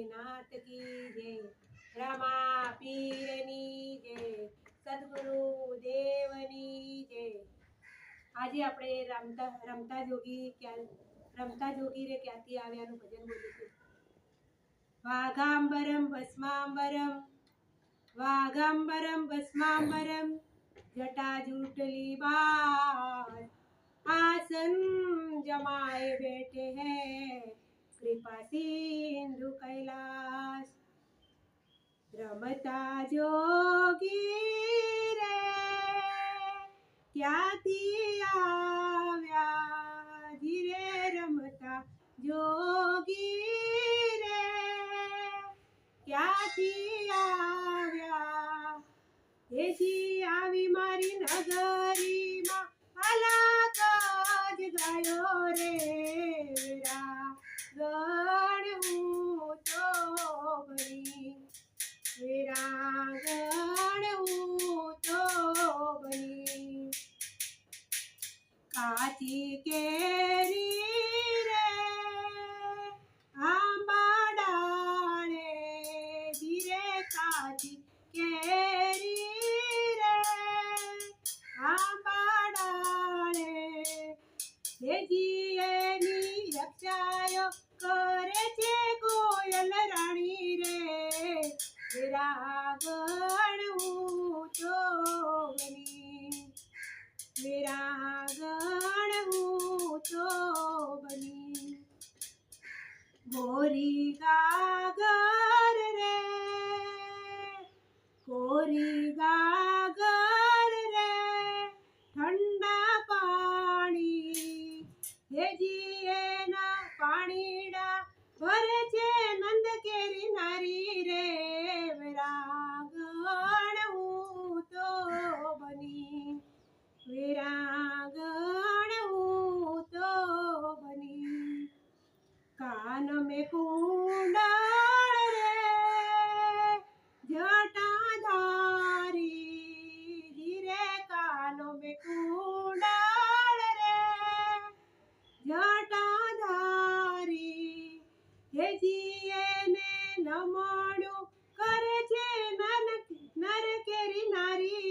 ભોલેનાથ કી જય રમા પીરની જય સદગુરુ દેવની જય આજે આપણે રમતા રમતા જોગી ક્યાં, રમતા જોગી રે ક્યાંથી આવ્યાનું ભજન બોલીશું વાઘાંબરમ, ભસ્માંબરમ વાઘાંબરમ, ભસ્માંબરમ, જટા જૂટલી બાર. આસન જમાએ બેઠે હૈ કૃપા સી ચંદુ કૈલાસ. રમતા જોગી રે. ક્યાંથી આવ્યા? ધીરે રમતા જોગી રે. ક્યાંથી આવ્યા? એથી આવી મારી નગરીમાં અલગ વિરાગણ હું તો બની. કાચી કેરી રે આંબા ડાળે ધીરે કાચી કેરી રે. આંબા ગોરી ગાગર રે કોરી ગાગર આન મે કુંડાળ રે. જટાધારી ધીરે કાનો મે કુંડાળ રે. જટાધારી હેજીએ ને નમણું કરે છે નન નર કેરી નારી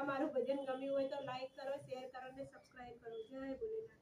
આ મારું ભજન ગમ્યું હોય તો લાઈક કરો શેર કરો અને સબસ્ક્રાઈબ કરો. જય ભોલેનાથ.